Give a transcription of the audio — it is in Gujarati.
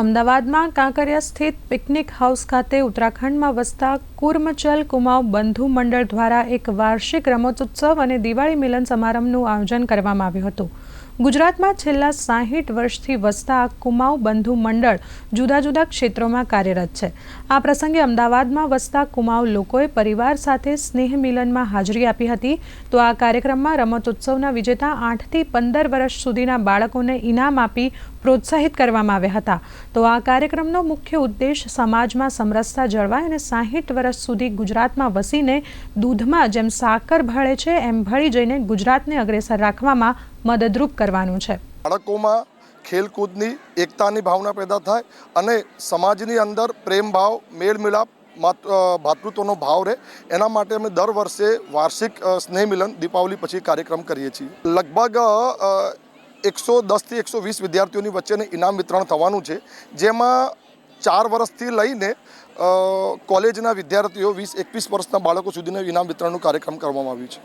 અમદાવાદમાં કાંકરિયા સ્થિત પિકનિક હાઉસ ખાતે ઉત્તરાખંડમાં વસતા કુર્મચલ કુમાઉ બંધુ મંડળ દ્વારા એક વાર્ષિક રમતોત્સવ અને દિવાળી મિલન સમારંભનું આયોજન કરવામાં આવ્યું હતું. ગુજરાતમાં છેલ્લા સાહીઠ વર્ષથી વસતા કુમાઉ બંધુ મંડળ જુદા જુદા ક્ષેત્રોમાં કાર્યરત છે. આ પ્રસંગે અમદાવાદમાં વસતા કુમાઉ લોકોએ પરિવાર સાથે સ્નેહ મિલનમાં હાજરી આપી હતી. તો આ કાર્યક્રમમાં રમતોત્સવના વિજેતા આઠથી પંદર વર્ષ સુધીના બાળકોને ઇનામ આપી પ્રોત્સાહિત કરવામાં આવ્યા હતા. તો આ કાર્યક્રમનો મુખ્ય ઉદ્દેશ સમાજમાં સમરસતા જળવાય અને સાહીઠ વર્ષ સુધી ગુજરાતમાં વસીને દૂધમાં જેમ સાકર ભળે છે, એમ ભળી જઈને ગુજરાતને અગ્રેસર રાખવામાં મદદરૂપ કરવાનું છે. બાળકોમાં ખેલકૂદની, એકતાની ભાવના પેદા થાય અને સમાજની અંદર પ્રેમ ભાવ મેળ મિલાપ ભાતૃત્વનો ભાવ રહે. એના માટે અમે દર વર્ષે વાર્ષિક સ્નેહ મિલન દીપાવલી પછી કાર્યક્રમ કરીએ છીએ. લગભગ એકસો દસથી એકસો વીસ વિદ્યાર્થીઓની વચ્ચેને ઇનામ વિતરણ થવાનું છે. જેમાં ચાર વર્ષથી લઈને કોલેજના વિદ્યાર્થીઓ વીસ, એકવીસ વર્ષના બાળકો સુધીના ઇનામ વિતરણનું કાર્યક્રમ કરવામાં આવ્યું છે.